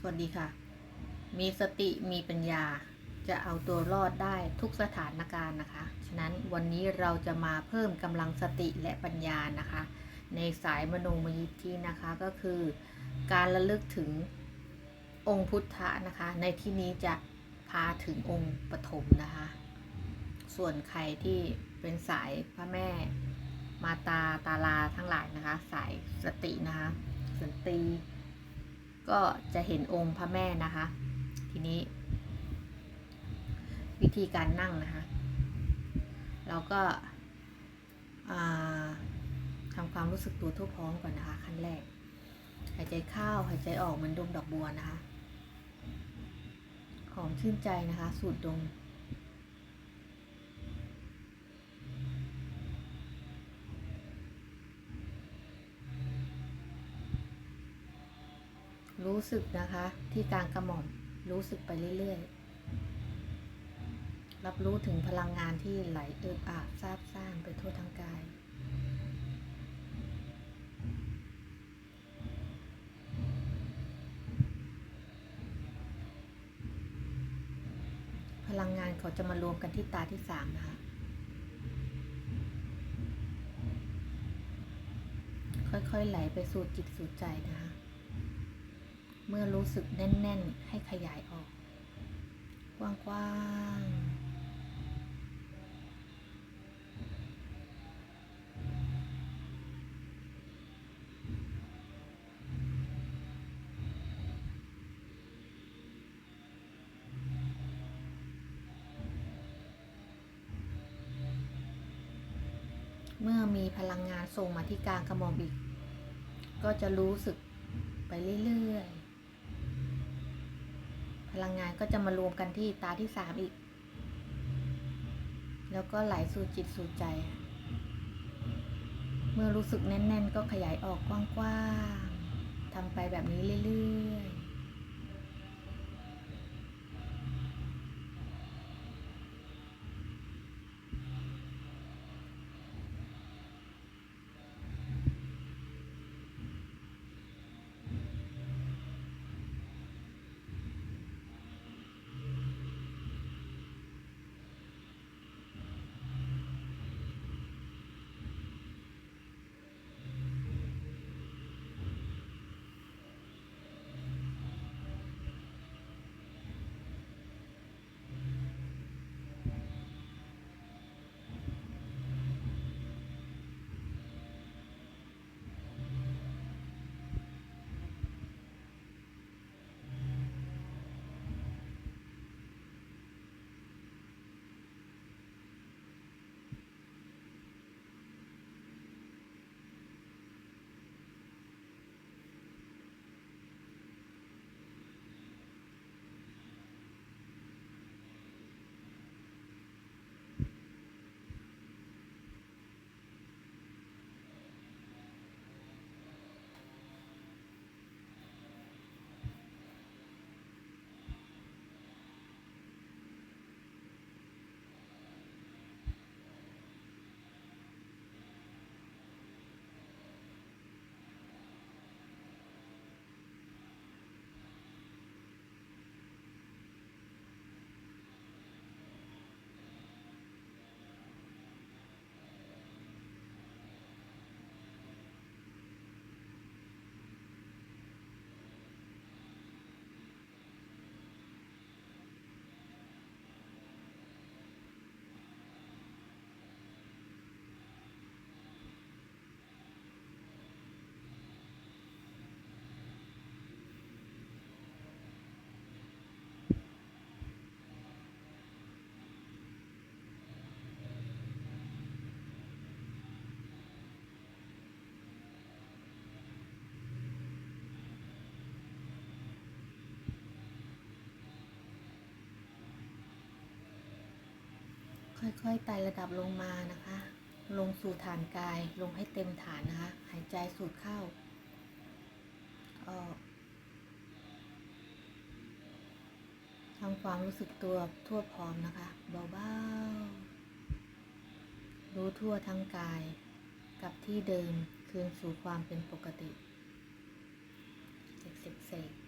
สวัสดีค่ะ มีสติมีปัญญาจะเอาตัวรอดได้ทุกสถานการณ์นะคะ ฉะนั้นวันนี้เราจะมาเพิ่มกำลังสติและปัญญานะคะ ในสายมโนมยิทธินะคะก็คือการระลึกถึงองค์พุทธะนะคะ ในที่นี้จะพาถึงองค์ปฐมนะคะ ส่วนใครที่เป็นสายพระแม่มาตาตาลาทั้งหลายนะคะ สายสตินะคะส่วนตรี ก็จะเห็นองค์พระแม่นะคะ ทีนี้ วิธีการนั่งนะคะ เราก็ทำความรู้สึกตัวทั่วพร้อมก่อนนะคะ ขั้นแรก หายใจเข้าหายใจออกเหมือนดมดอกบัวนะคะ หอมชื่นใจนะคะ สูดดม รู้สึกนะคะ ที่กลางกระหม่อมรู้สึกไปเรื่อยๆ รับรู้ถึงพลังงานที่ไหลเอิบอาบซาบซ่านไปทั่วทั้งกาย พลังงานเขาจะมารวมกันที่ตาที่สามนะคะค่อยๆ ไหลไปสู่จิตสู่ใจนะคะ เมื่อรู้สึกแน่น ๆ ให้ขยายออก กว้างๆเมื่อมีพลังงานส่งมาที่กลางกระหม่อมอีก ก็จะรู้สึกไปเรื่อย ๆ ลังงานก็จะมารวมกันที่ตาที่สามอีก แล้วก็ไหลสู่จิตสู่ใจ เมื่อรู้สึกแน่น ๆ ก็ขยายออกกว้างๆทำไปแบบนี้เรื่อย ๆ ค่อยๆไต่ระดับลงมานะคะ ลงสู่ฐานกาย ลงให้เต็มฐานนะคะ หายใจสูดเข้า ออกทำความรู้สึกตัวทั่วพร้อมนะคะ เบาๆ รู้ทั่วทั้งกายกับที่เดิมคืนสู่ความเป็นปกติเสกเสกเสก